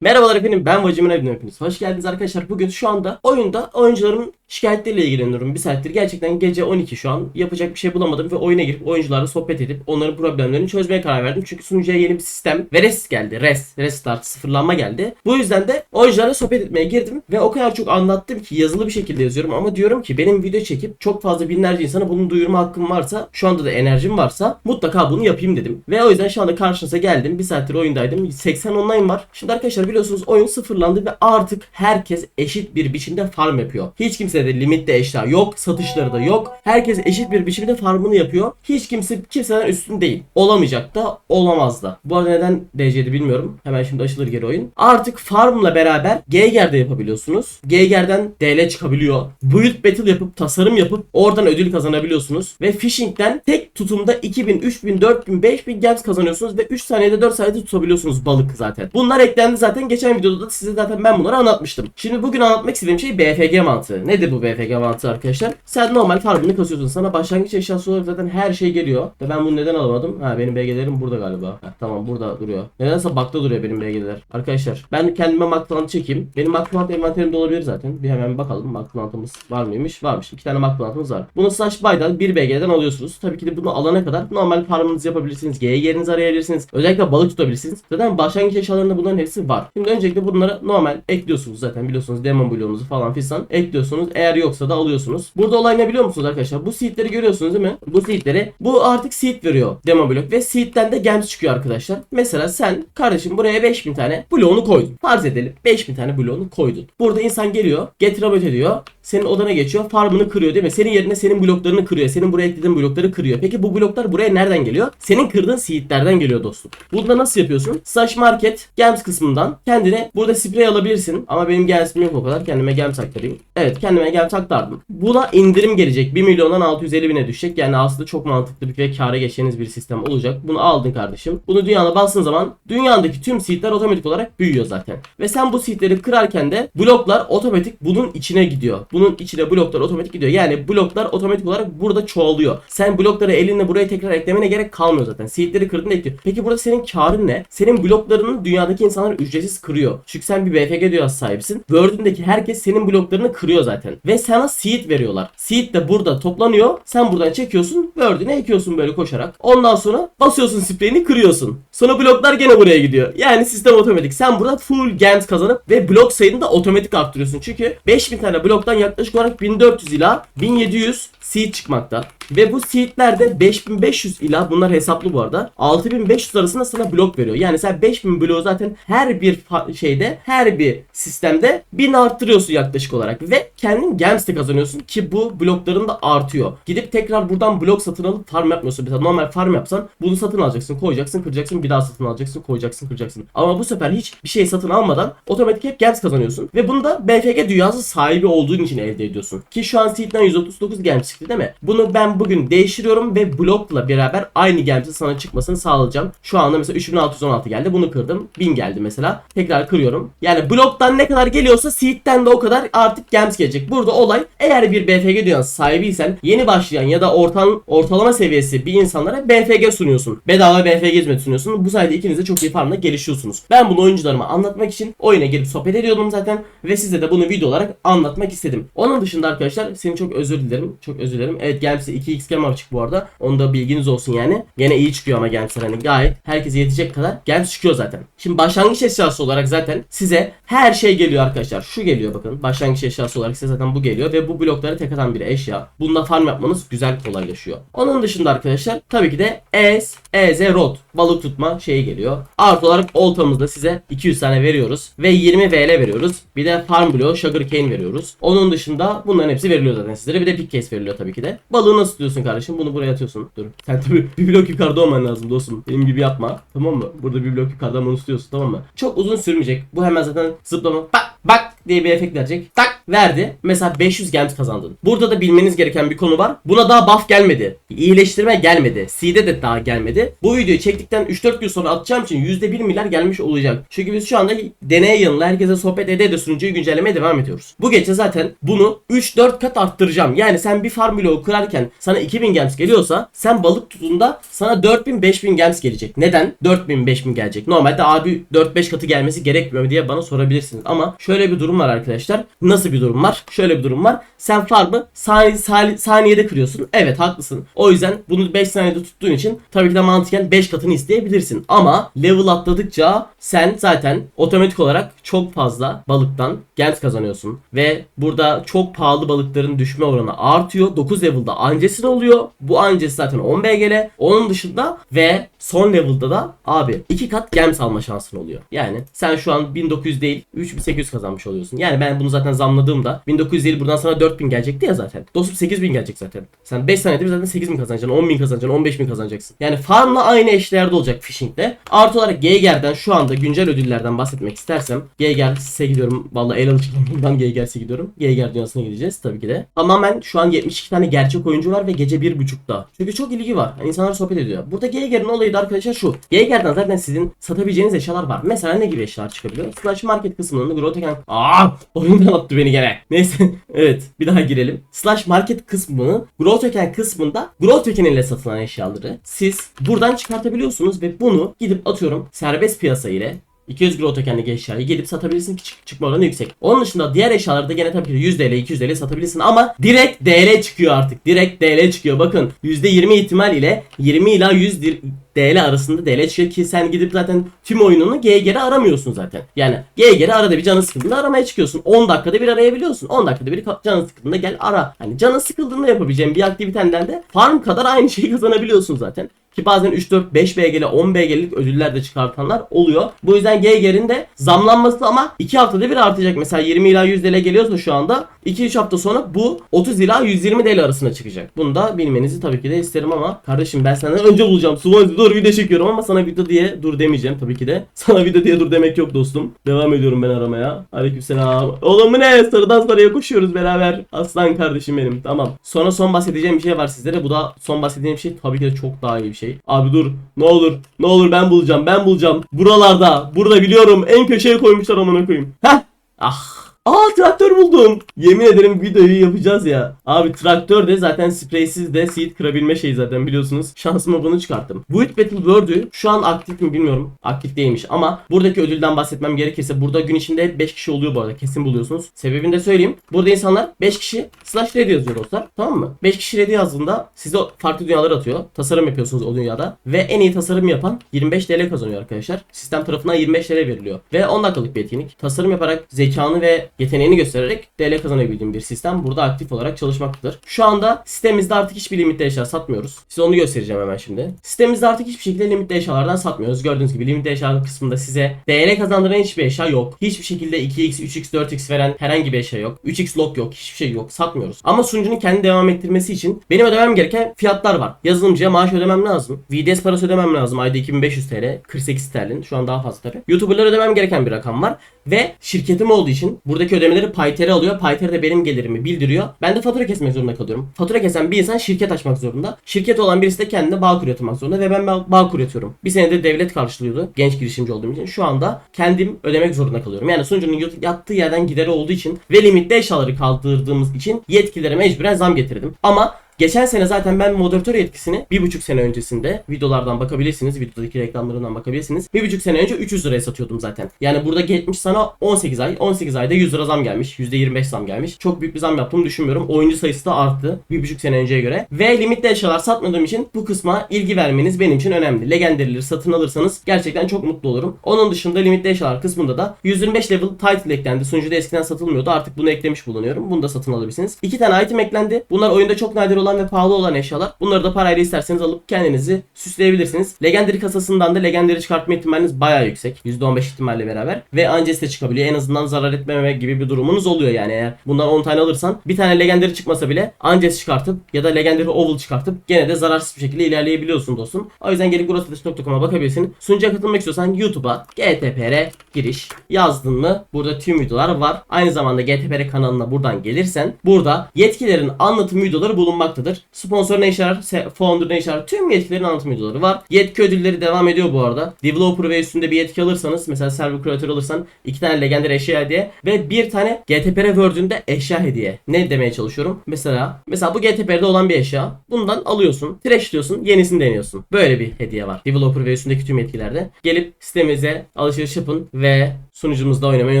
Merhabalar efendim ben Vacim'in evine hepiniz. Hoş geldiniz arkadaşlar. Bugün şu anda oyunda oyuncuların şikayetleriyle ilgileniyorum. Bir saattir gerçekten gece 12 şu an. Yapacak bir şey bulamadım ve oyuna girip oyuncularla sohbet edip onların problemlerini çözmeye karar verdim. Çünkü sunucuya yeni bir sistem ve res geldi. Res, restart, sıfırlanma geldi. Bu yüzden de oyuncularla sohbet etmeye girdim ve o kadar çok anlattım ki yazılı bir şekilde yazıyorum ama diyorum ki benim video çekip çok fazla binlerce insana bunu duyurma hakkım varsa şu anda da enerjim varsa mutlaka bunu yapayım dedim. Ve o yüzden şu anda karşınıza geldim. Bir saattir oyundaydım. 80 online var. Şimdi arkadaşlar biliyorsunuz oyun sıfırlandı ve artık herkes eşit bir biçimde farm yapıyor. Hiç kimse de limitte eşya yok, satışları da yok. Herkes eşit bir biçimde farmını yapıyor. Hiç kimse kimseden üstün değil. Olamayacak da, olamaz da. Bu arada neden DC'di bilmiyorum. Hemen şimdi açılır geri oyun. Artık farmla beraber Geiger'de yapabiliyorsunuz. Geiger'den DL çıkabiliyor. Build battle yapıp tasarım yapıp oradan ödül kazanabiliyorsunuz. Ve Fishing'den tek tutumda 2000, 3000, 4000, 5000 gems kazanıyorsunuz ve 3 saniyede 4 saniyede tutabiliyorsunuz balık zaten. Bunlar eklendi zaten geçen videoda da size zaten ben bunları anlatmıştım. Şimdi bugün anlatmak istediğim şey BFG mantığı. Nedir bu BFG mantığı arkadaşlar? Sen normal farmını kasıyorsun. Sana başlangıç eşyası olarak zaten her şey geliyor. Ve ben bunu neden alamadım? Ha benim BG'lerim burada galiba. Heh, tamam burada duruyor. Nedense bakta duruyor benim BG'ler. Arkadaşlar ben kendime McPlant çekeyim. Benim McPlant envanterimde olabilir zaten. Bir hemen bakalım McPlant'ımız var mıymış? Varmış. İki tane McPlant'ımız var. Bunu Slash Buy'dan bir BG'den alıyorsunuz. Tabii ki de bunu alana kadar normal farmınızı yapabilirsiniz. GG'lerinizi arayabilirsiniz. Özellikle balık tutabilirsiniz. Zaten başlangıç eşyalarında bunların hepsi var. Şimdi öncelikle bunları normal ekliyorsunuz zaten biliyorsunuz demon bloğunuzu falan fistan ekliyorsunuz. Eğer yoksa da alıyorsunuz. Burada olay ne biliyor musunuz arkadaşlar? Bu seedleri görüyorsunuz değil mi? Bu seedleri bu artık seed veriyor demo blok ve seed'den de gems çıkıyor arkadaşlar. Mesela sen kardeşim buraya 5000 tane bloğunu koydun. Farz edelim 5000 tane bloğunu koydun. Burada insan geliyor, get robot ediyor. Senin odana geçiyor, farmını kırıyor değil mi? Senin yerine senin bloklarını kırıyor. Senin buraya eklediğin blokları kırıyor. Peki bu bloklar buraya nereden geliyor? Senin kırdığın seedlerden geliyor dostum. Bunu nasıl yapıyorsun? Slash market gems kısmından kendine burada sprey alabilirsin. Ama benim gems'im yok o kadar. Kendime gems aktarayım. Evet kendime gems aktardım. Buna indirim gelecek. 1 milyondan 650 bine düşecek. Yani aslında çok mantıklı bir ve kâra geçeceğiniz bir sistem olacak. Bunu aldın kardeşim. Bunu dünyana bastığın zaman dünyadaki tüm seedler otomatik olarak büyüyor zaten. Ve sen bu seedleri kırarken de bloklar otomatik bunun içine gidiyor. Bunun içine bloklar otomatik gidiyor. Yani bloklar otomatik olarak burada çoğalıyor. Sen blokları elinle buraya tekrar eklemene gerek kalmıyor zaten. Seedleri kırdın ekliyor. Peki burada senin karın ne? Senin bloklarını dünyadaki insanlar ücretsiz kırıyor. Çünkü sen bir BFG dünyası sahibisin. World'ündeki herkes senin bloklarını kırıyor zaten. Ve sana seed veriyorlar. Seed de burada toplanıyor. Sen buradan çekiyorsun. World'üne ekiyorsun böyle koşarak. Ondan sonra basıyorsun spreyini kırıyorsun. Sonra bloklar gene buraya gidiyor. Yani sistem otomatik. Sen burada full gems kazanıp ve blok sayını da otomatik arttırıyorsun. Çünkü 5000 tane bloktan yaklaşık olarak 1400 ila 1700 seed çıkmakta. Ve bu seedler de 5500 ila bunlar hesaplı bu arada 6500 arasında sana blok veriyor. Yani sen 5000 bloğu zaten her bir şeyde her bir sistemde 1000 arttırıyorsun yaklaşık olarak ve kendin gems de kazanıyorsun ki bu blokların da artıyor. Gidip tekrar buradan blok satın alıp farm yapmıyorsun. Mesela normal farm yapsan bunu satın alacaksın, koyacaksın, kıracaksın, bir daha satın alacaksın, koyacaksın, kıracaksın. Ama bu sefer hiç bir şey satın almadan otomatik hep gems kazanıyorsun. Ve bunu da BFG dünyası sahibi olduğun için elde ediyorsun. Ki şu an seed'den 139 gems çıktı değil mi? Bunu ben bugün değiştiriyorum ve blokla beraber aynı gemsi sana çıkmasını sağlayacağım. Şu anda mesela 3616 geldi. Bunu kırdım. 1000 geldi mesela. Tekrar kırıyorum. Yani bloktan ne kadar geliyorsa seed'den de o kadar artık gems gelecek. Burada olay eğer bir BFG dünyası sahibiysen yeni başlayan ya da ortan, ortalama seviyesi bir insanlara BFG sunuyorsun. Bedava BFG hizmeti sunuyorsun. Bu sayede ikiniz de çok iyi farmla gelişiyorsunuz. Ben bunu oyuncularıma anlatmak için oyuna girip sohbet ediyordum zaten ve size de bunu video olarak anlatmak istedim. Onun dışında arkadaşlar seni çok özür dilerim. Çok özür dilerim. Evet Gems'e 2x gem açık bu arada. Onu da bilginiz olsun yani. Gene iyi çıkıyor ama Gems'ler hani gayet herkese yetecek kadar Gems çıkıyor zaten. Şimdi başlangıç eşyası olarak zaten size her şey geliyor arkadaşlar. Şu geliyor bakın. Başlangıç eşyası olarak size zaten bu geliyor ve bu blokları tek atan bir eşya. Bununla farm yapmanız güzel kolaylaşıyor. Onun dışında arkadaşlar tabii ki de ES, EZ Rod balık tutma şeyi geliyor. Artı olarak oltamızda size 200 tane veriyoruz ve 20 VL veriyoruz. Bir de farm bloğu sugar cane veriyoruz. Onun dışında bunların hepsi veriliyor zaten sizlere. Bir de pick case veriliyor tabii ki de. Balığı nasıl tutuyorsun kardeşim? Bunu buraya atıyorsun. Dur. Sen tabii bir blok yukarıda olman lazım dostum. Benim gibi yapma. Tamam mı? Burada bir blok yukarıdan bunu tutuyorsun tamam mı? Çok uzun sürmeyecek. Bu hemen zaten zıplama. Bak bak diye bir efekt verecek. Tak verdi. Mesela 500 gems kazandın. Burada da bilmeniz gereken bir konu var. Buna daha buff gelmedi. İyileştirme gelmedi. Seed'e de daha gelmedi. Bu videoyu çektikten 3-4 gün sonra atacağım için %1 milyar gelmiş olacak. Çünkü biz şu anda deney yanında herkese sohbet ede de sunucuyu güncellemeye devam ediyoruz. Bu gece zaten bunu 3-4 kat arttıracağım. Yani sen bir farm bloğu kurarken sana 2000 gems geliyorsa sen balık tutunda sana 4000-5000 gems gelecek. Neden? 4000-5000 gelecek. Normalde abi 4-5 katı gelmesi gerekmiyor diye bana sorabilirsiniz. Ama şöyle bir durum var arkadaşlar. Nasıl bir durum var? Şöyle bir durum var. Sen farmı sani, sani- saniyede kırıyorsun. Evet haklısın. O yüzden bunu 5 saniyede tuttuğun için tabii ki de mantıken 5 katını isteyebilirsin. Ama level atladıkça sen zaten otomatik olarak çok fazla balıktan gems kazanıyorsun. Ve burada çok pahalı balıkların düşme oranı artıyor. 9 level'da ancesine oluyor. Bu ancesi zaten 10 BGL. Onun dışında ve son level'da da abi 2 kat gems alma şansın oluyor. Yani sen şu an 1900 değil 3800 kazanmış oluyorsun. Yani ben bunu zaten zamladığımda 1900 değil buradan sana 4000 gelecekti ya zaten. Dostum 8000 gelecek zaten. Sen 5 saniyede bir zaten 8000 kazanacaksın, 10000 kazanacaksın, 15000 kazanacaksın. Yani farmla aynı eşdeğerde olacak fishing'de. Artı olarak Geiger'den şu anda güncel ödüllerden bahsetmek istersem Geiger'e gidiyorum. Vallahi el alışkanlığından Geiger'e gidiyorum. Geiger dünyasına gideceğiz tabii ki de. Tamamen şu an 72 tane gerçek oyuncu var ve gece 1.30'da. Çünkü çok ilgi var. Yani insanlar sohbet ediyor. Burada Geiger'in olayı da arkadaşlar şu. Geiger'den zaten sizin satabileceğiniz eşyalar var. Mesela ne gibi eşyalar çıkabiliyor? Slash market kısmında Groteken... Aa, oyundan attı beni gene. Neyse. evet. Bir daha girelim. Slash market kısmını Groteken kısmında Groteken ile satılan eşyaları siz buradan çıkartabiliyorsunuz ve bunu gidip atıyorum serbest piyasa ile 200 grow tokenlik eşyayı gelip satabilirsin ki çık- çıkma oranı yüksek. Onun dışında diğer eşyaları da gene tabii ki de 100 TL 200 TL satabilirsin ama direkt DL çıkıyor artık. Direkt DL çıkıyor. Bakın %20 ihtimal ile 20 ila 100 dir- DL arasında DL çıkıyor ki sen gidip zaten tüm oyununu GG'de aramıyorsun zaten. Yani GG'de arada bir canın sıkıldığında aramaya çıkıyorsun. 10 dakikada bir arayabiliyorsun. 10 dakikada bir canın sıkıldığında gel ara. Hani canın sıkıldığında yapabileceğin bir aktivitenden de farm kadar aynı şeyi kazanabiliyorsun zaten. Ki bazen 3, 4, 5 BG'li 10 BG'lik ödüller de çıkartanlar oluyor. Bu yüzden Geiger'in de zamlanması ama 2 haftada bir artacak. Mesela 20 ila 100 TL geliyorsa şu anda 2-3 hafta sonra bu 30 ila 120 TL arasına çıkacak. Bunu da bilmenizi tabii ki de isterim ama kardeşim ben senden önce bulacağım. Suvan dur video çekiyorum ama sana video diye dur demeyeceğim tabii ki de. Sana video diye dur demek yok dostum. Devam ediyorum ben aramaya. Aleykümselam. Oğlum ne? Sarıdan sarıya koşuyoruz beraber. Aslan kardeşim benim. Tamam. Sonra son bahsedeceğim bir şey var sizlere. Bu da son bahsedeceğim şey tabii ki de çok daha iyi bir şey. Abi dur. Ne olur. Ne olur ben bulacağım. Ben bulacağım. Buralarda. Burada biliyorum. En köşeye koymuşlar amına koyayım. Heh. Ah. Aa traktör buldum. Yemin ederim videoyu yapacağız ya. Abi traktör de zaten spreysiz de seed kırabilme şeyi zaten biliyorsunuz. Şansıma bunu çıkarttım. Build Battle World'ü şu an aktif mi bilmiyorum. Aktif değilmiş ama buradaki ödülden bahsetmem gerekirse burada gün içinde 5 kişi oluyor bu arada. Kesin buluyorsunuz. Sebebini de söyleyeyim. Burada insanlar 5 kişi slash ready yazıyor dostlar. Tamam mı? 5 kişi ready yazdığında size farklı dünyalar atıyor. Tasarım yapıyorsunuz o dünyada. Ve en iyi tasarım yapan 25 TL kazanıyor arkadaşlar. Sistem tarafından 25 TL veriliyor. Ve 10 dakikalık bir etkinlik. Tasarım yaparak zekanı ve yeteneğini göstererek TL kazanabildiğim bir sistem burada aktif olarak çalışmaktadır. Şu anda sitemizde artık hiçbir limitli eşya satmıyoruz. Size onu göstereceğim hemen şimdi. Sitemizde artık hiçbir şekilde limitli eşyalardan satmıyoruz. Gördüğünüz gibi limitli eşya kısmında size DL kazandıran hiçbir eşya yok. Hiçbir şekilde 2x, 3x, 4x veren herhangi bir eşya yok. 3x lock yok. Hiçbir şey yok. Satmıyoruz. Ama sunucunun kendi devam ettirmesi için benim ödemem gereken fiyatlar var. Yazılımcıya maaş ödemem lazım. VDS parası ödemem lazım. Ayda 2500 TL. 48 sterlin. Şu an daha fazla tabii. YouTuber'lara ödemem gereken bir rakam var. Ve şirketim olduğu için buradaki ödemeleri Payter'e alıyor. Payter de benim gelirimi bildiriyor. Ben de fatura kesmek zorunda kalıyorum. Fatura kesen bir insan şirket açmak zorunda. Şirket olan birisi de kendine bağ kur yatırmak zorunda ve ben bağ, kur yatıyorum. Bir senede devlet karşılıyordu. Genç girişimci olduğum için. Şu anda kendim ödemek zorunda kalıyorum. Yani sunucunun yat- yattığı yerden gideri olduğu için ve limitli eşyaları kaldırdığımız için yetkilere mecburen zam getirdim. Ama Geçen sene zaten ben moderatör yetkisini bir buçuk sene öncesinde videolardan bakabilirsiniz. Videodaki reklamlarından bakabilirsiniz. Bir buçuk sene önce 300 liraya satıyordum zaten. Yani burada geçmiş sana 18 ay. 18 ayda 100 lira zam gelmiş. %25 zam gelmiş. Çok büyük bir zam yaptığımı düşünmüyorum. Oyuncu sayısı da arttı. Bir buçuk sene önceye göre. Ve limitli eşyalar satmadığım için bu kısma ilgi vermeniz benim için önemli. Legendary'leri satın alırsanız gerçekten çok mutlu olurum. Onun dışında limitli eşyalar kısmında da 125 level title eklendi. Sunucuda eskiden satılmıyordu. Artık bunu eklemiş bulunuyorum. Bunu da satın alabilirsiniz. İki tane item eklendi. Bunlar oyunda çok nadir olan olan ve pahalı olan eşyalar. Bunları da parayla isterseniz alıp kendinizi süsleyebilirsiniz. Legendary kasasından da Legendary çıkartma ihtimaliniz bayağı yüksek. %15 ihtimalle beraber. Ve Anges de çıkabiliyor. En azından zarar etmeme gibi bir durumunuz oluyor yani eğer bundan 10 tane alırsan bir tane Legendary çıkmasa bile Anges çıkartıp ya da Legendary Oval çıkartıp gene de zararsız bir şekilde ilerleyebiliyorsun dostum. O yüzden gelip grossatış.com'a bakabilirsin. Sunucuya katılmak istiyorsan YouTube'a GTPR giriş yazdın mı burada tüm videolar var. Aynı zamanda GTPR kanalına buradan gelirsen burada yetkilerin anlatım videoları bulunmaktadır. Sponsor ne işe yarar, founder ne işe yarar tüm yetkilerin anlatım videoları var. Yetki ödülleri devam ediyor bu arada. Developer ve üstünde bir yetki alırsanız mesela server creator alırsan iki tane legendary eşya hediye ve bir tane GTPR Word'ünde eşya hediye. Ne demeye çalışıyorum? Mesela mesela bu GTPR'de olan bir eşya. Bundan alıyorsun, trash diyorsun, yenisini deniyorsun. Böyle bir hediye var. Developer ve üstündeki tüm yetkilerde. Gelip sitemize alışveriş yapın ve sunucumuzda oynamayı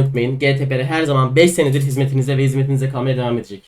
unutmayın. GTPR her zaman 5 senedir hizmetinizde ve hizmetinize kalmaya devam edecek.